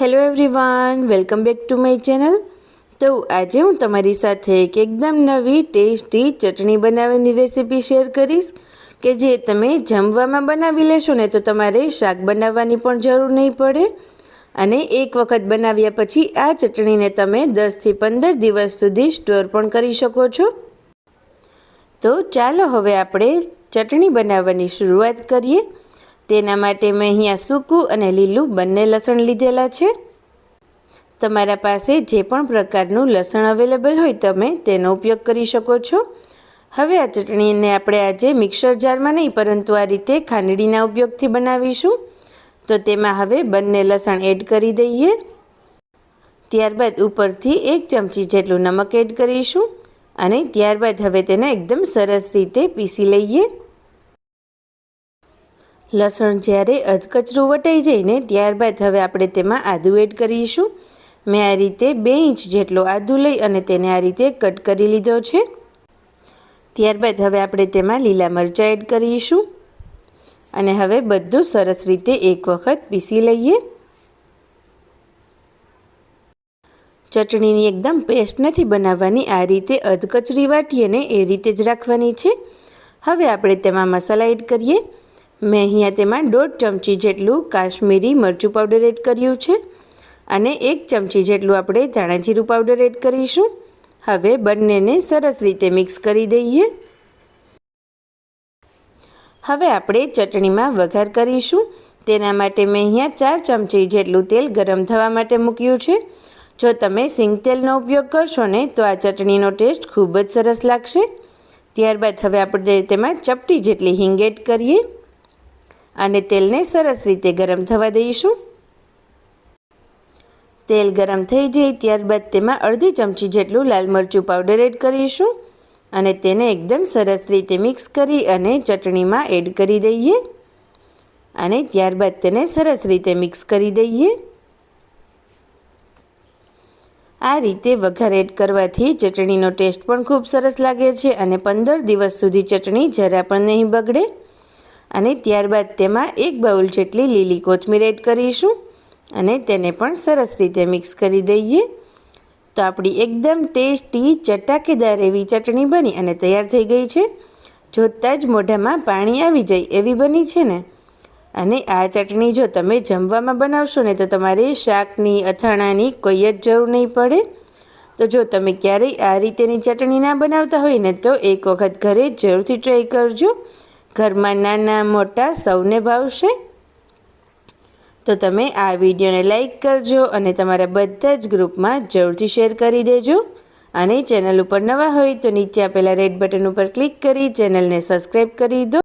Hello everyone welcome back to my channel તો આજે હું તમારી સાથે એક એકદમ નવી, ટેસ્ટી ચટણી બનાવવાની રેસીપી શેર કરીશ. કે જે તમે જમવામાં બનાવી લેશો ને તો તમારે શાક બનાવવાની પણ જરૂર નહીં પડે. અને એક વખત બનાવ્યા પછી આ ચટણીને તમે દસથી પંદર દિવસ સુધી સ્ટોર પણ કરી શકો છો. તો ચાલો હવે આપણે ચટણી બનાવવાની શરૂઆત કરીએ. તેના માટે મેં અહીંયા સૂકું અને લીલું બંને લસણ લીધેલા છે. તમારા પાસે જે પણ પ્રકારનું લસણ અવેલેબલ હોય તમે તેનો ઉપયોગ કરી શકો છો. હવે આ ચટણીને આપણે આજે મિક્સર જારમાં નહીં, પરંતુ આ રીતે ખાંડડીના ઉપયોગથી બનાવીશું. તો તેમાં હવે બંને લસણ એડ કરી દઈએ. ત્યારબાદ ઉપરથી એક ચમચી જેટલું નમક એડ કરીશું અને ત્યારબાદ હવે તેને એકદમ સરસ રીતે પીસી લઈએ. લસણ જ્યારે અધકચરું વટાઈ જઈને ત્યારબાદ હવે આપણે તેમાં આદું એડ કરીશું. મેં આ રીતે બે ઇંચ જેટલો આદું લઈ અને તેને આ રીતે કટ કરી લીધો છે. ત્યારબાદ હવે આપણે તેમાં લીલા મરચાં એડ કરીશું. અને હવે બધું સરસ રીતે એક વખત પીસી લઈએ. ચટણીની એકદમ પેસ્ટ નથી બનાવવાની, આ રીતે અધકચરી વાટીએ ને એ રીતે જ રાખવાની છે. હવે આપણે તેમાં મસાલા એડ કરીએ. મેં અહીંયા તેમાં દોઢ ચમચી જેટલું કાશ્મીરી મરચું પાવડર એડ કર્યું છે અને એક ચમચી જેટલું આપણે ધાણા જીરું પાવડર એડ કરીશું. હવે બંનેને સરસ રીતે મિક્સ કરી દઈએ. હવે આપણે ચટણીમાં વઘાર કરીશું. તેના માટે મેં અહીંયા ચાર ચમચી જેટલું તેલ ગરમ થવા માટે મૂક્યું છે. જો તમે સિંગ તેલનો ઉપયોગ કરશો ને, તો આ ચટણીનો ટેસ્ટ ખૂબ જ સરસ લાગશે. ત્યારબાદ હવે આપણે તેમાં ચપટી જેટલી હિંગ એડ કરીએ. અને તેલને સરસ રીતે ગરમ થવા દઈશું. તેલ ગરમ થઈ જાય ત્યારબાદ તેમાં અડધી ચમચી જેટલું લાલ મરચું પાવડર એડ કરીશું અને તેને એકદમ સરસ રીતે મિક્સ કરી અને ચટણીમાં એડ કરી દઈએ. અને ત્યારબાદ તેને સરસ રીતે મિક્સ કરી દઈએ. આ રીતે વઘાર એડ કરવાથી ચટણીનો ટેસ્ટ પણ ખૂબ સરસ લાગે છે અને પંદર દિવસ સુધી ચટણી જરા પણ નહીં બગડે. અને ત્યારબાદ તેમાં એક બાઉલ જેટલી લીલી કોથમીર એડ કરીશું અને તેને પણ સરસ રીતે મિક્સ કરી દઈએ. તો આપણી એકદમ ટેસ્ટી ચટાકેદાર એવી ચટણી બની અને તૈયાર થઈ ગઈ છે. જોતાં જ મોઢામાં પાણી આવી જાય એવી બની છે ને. અને આ ચટણી જો તમે જમવામાં બનાવશો ને તો તમારે શાકની, અથાણાની કોઈ જ જરૂર નહીં પડે. તો જો તમે ક્યારેય આ રીતેની ચટણી ના બનાવતા હોય ને તો એક વખત ઘરે જરૂરથી ટ્રાય કરજો. ઘરમાં નાના મોટા સૌને ભાવશે? તો તમે આ વિડીયોને લાઈક કરજો અને તમારા બધા જ ગ્રુપમાં જરૂરથી શેર કરી દેજો. અને ચેનલ ઉપર નવા હોય તો નીચે આપેલા રેડ બટન ઉપર ક્લિક કરી ચેનલને સબસ્ક્રાઈબ કરી દો.